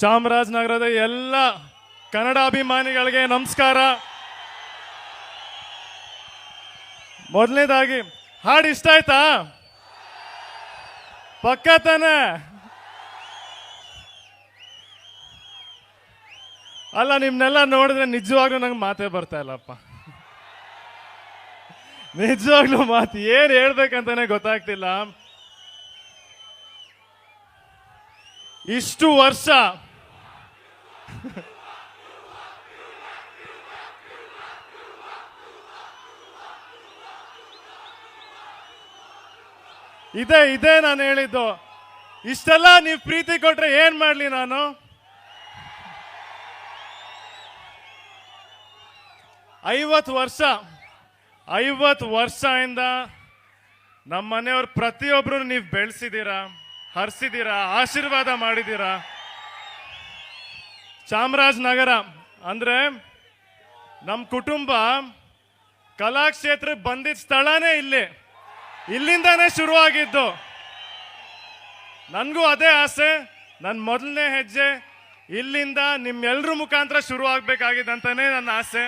ಚಾಮರಾಜನಗರದ ಎಲ್ಲ ಕನ್ನಡ ಅಭಿಮಾನಿಗಳಿಗೆ ನಮಸ್ಕಾರ. ಮೊದಲನೇದಾಗಿ, ಹಾಡು ಇಷ್ಟ ಆಯ್ತಾ? ಪಕ್ಕ ತಾನೆ ಅಲ್ಲ, ನಿಮ್ನೆಲ್ಲ ನೋಡಿದ್ರೆ ನಿಜವಾಗ್ಲೂ ನಂಗೆ ಮಾತೇ ಬರ್ತಾ ಇಲ್ಲಪ್ಪ. ನಿಜವಾಗ್ಲೂ ಮಾತು ಏನು ಹೇಳ್ಬೇಕಂತಾನೆ ಗೊತ್ತಾಗ್ತಿಲ್ಲ. ಇಷ್ಟು ವರ್ಷ ಇದೆ ಇದೆ ನಾನು ಹೇಳಿದ್ದು. ಇಷ್ಟೆಲ್ಲ ನೀವು ಪ್ರೀತಿ ಕೊಟ್ರೆ ಏನ್ ಮಾಡ್ಲಿ ನಾನು? ಐವತ್ತು ವರ್ಷ, ಐವತ್ತು ವರ್ಷದಿಂದ ನಮ್ಮ ಮನೆಯವ್ರ ಪ್ರತಿಯೊಬ್ರು ನೀವು ಬೆಳೆಸಿದ್ದೀರಾ, ಹರಿಸಿದ್ದೀರಾ, ಆಶೀರ್ವಾದ ಮಾಡಿದ್ದೀರಾ? ಚಾಮರಾಜನಗರ ಅಂದ್ರೆ ನಮ್ಮ ಕುಟುಂಬ ಕಲಾಕ್ಷೇತ್ರಕ್ಕೆ ಬಂದಿದ್ದ ಸ್ಥಳನೇ ಇಲ್ಲಿ. ಇಲ್ಲಿಂದನೇ ಶುರುವಾಗಿದ್ದು. ನನಗೂ ಅದೇ ಆಸೆ ನನ್ನ ಮೊದಲನೇ ಹೆಜ್ಜೆ, ಇಲ್ಲಿಂದ ನಿಮ್ಮೆಲ್ಲರ ಮುಖಾಂತರ ಶುರು ಆಗ್ಬೇಕಾಗಿದ್ದಂತಾನೆ ನನ್ನ ಆಸೆ.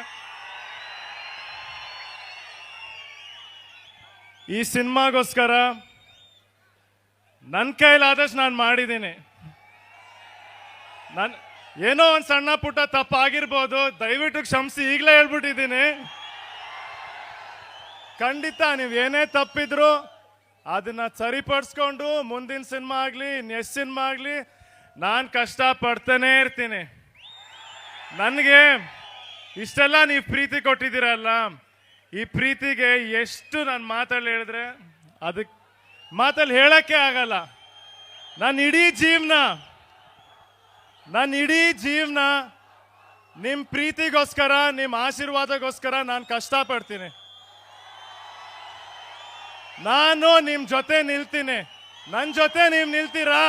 ಈ ಸಿನಿಮಾಗೋಸ್ಕರ ನನ್ನ ಕೈಲಾದಷ್ಟು ನಾನು ಮಾಡಿದ್ದೀನಿ. ನಾನು ಏನೋ ಒಂದು ಸಣ್ಣ ಪುಟ್ಟ ತಪ್ಪಾಗಿರ್ಬೋದು, ದಯವಿಟ್ಟು ಕ್ಷಮಿಸಿ ಈಗಲೇ ಹೇಳ್ಬಿಟ್ಟಿದ್ದೀನಿ. ಖಂಡಿತ ನೀವು ಏನೇ ತಪ್ಪಿದ್ರು ಅದನ್ನ ಸರಿಪಡಿಸ್ಕೊಂಡು ಮುಂದಿನ ಸಿನಿಮಾ ಆಗಲಿ, ನೆಕ್ಸ್ಟ್ ಸಿನಿಮಾ ಆಗಲಿ, ನಾನು ಕಷ್ಟ ಪಡ್ತಾನೇ ಇರ್ತೀನಿ. ನನಗೆ ಇಷ್ಟೆಲ್ಲ ನೀವು ಪ್ರೀತಿ ಕೊಟ್ಟಿದ್ದೀರಲ್ಲ ಈ ಪ್ರೀತಿಗೆ ಎಷ್ಟು ನಾನು ಮಾತಲ್ಲಿ ಹೇಳಿದ್ರೆ ಅದಕ್ಕೆ ಮಾತಲ್ಲಿ ಹೇಳಕ್ಕೆ ಆಗಲ್ಲ. ನನ್ನ ಇಡೀ ಜೀವನ ನನ್ನ ಇಡೀ ಜೀವನ ನಿಮ್ಮ ಪ್ರೀತಿಗೋಸ್ಕರ ನಿಮ್ಮ ಆಶೀರ್ವಾದಗೋಸ್ಕರ ನಾನು ಕಷ್ಟಪಡ್ತೀನಿ. ನಾನು ನಿಮ್ಮ ಜೊತೆ ನಿಲ್ತೀನಿ. ನನ್ನ ಜೊತೆ ನೀವು ನಿಲ್ತೀರಾ?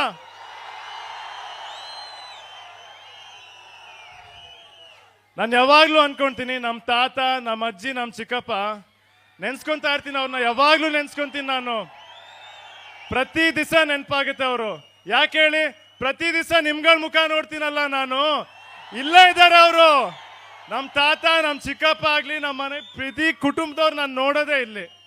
ನಾನು ಯಾವಾಗಲೂ ಅನ್ಕೊಂತೀನಿ ನಮ್ಮ ತಾತ ನಮ್ಮ ಅಜ್ಜಿ ನಮ್ಮ ಚಿಕ್ಕಪ್ಪ ನೆನ್ಸ್ಕೊಂತಾ ಇರ್ತೀನಿ ಅವ್ರನ್ನ ಯಾವಾಗಲೂ ನೆನ್ಸ್ಕೊಂತೀನಿ ನಾನು. ಪ್ರತಿ ದಿವಸ ನೆನಪಾಗುತ್ತೆ ಅವರು. ಯಾಕೆ ಹೇಳಿ? ಪ್ರತಿ ದಿವಸ ನಿಮ್ಗಳ ಮುಖ ನೋಡ್ತೀನಲ್ಲ ನಾನು? ಇಲ್ಲೇ ಇದ್ದಾರೆ ಅವರು. ನಮ್ಮ ತಾತ ನಮ್ಮ ಚಿಕ್ಕಪ್ಪ ಆಗಲಿ ನಮ್ಮ ಮನೆ, ಪ್ರತಿ ಕುಟುಂಬದವ್ರು ನಾನು ನೋಡೋದೇ ಇಲ್ಲಿ.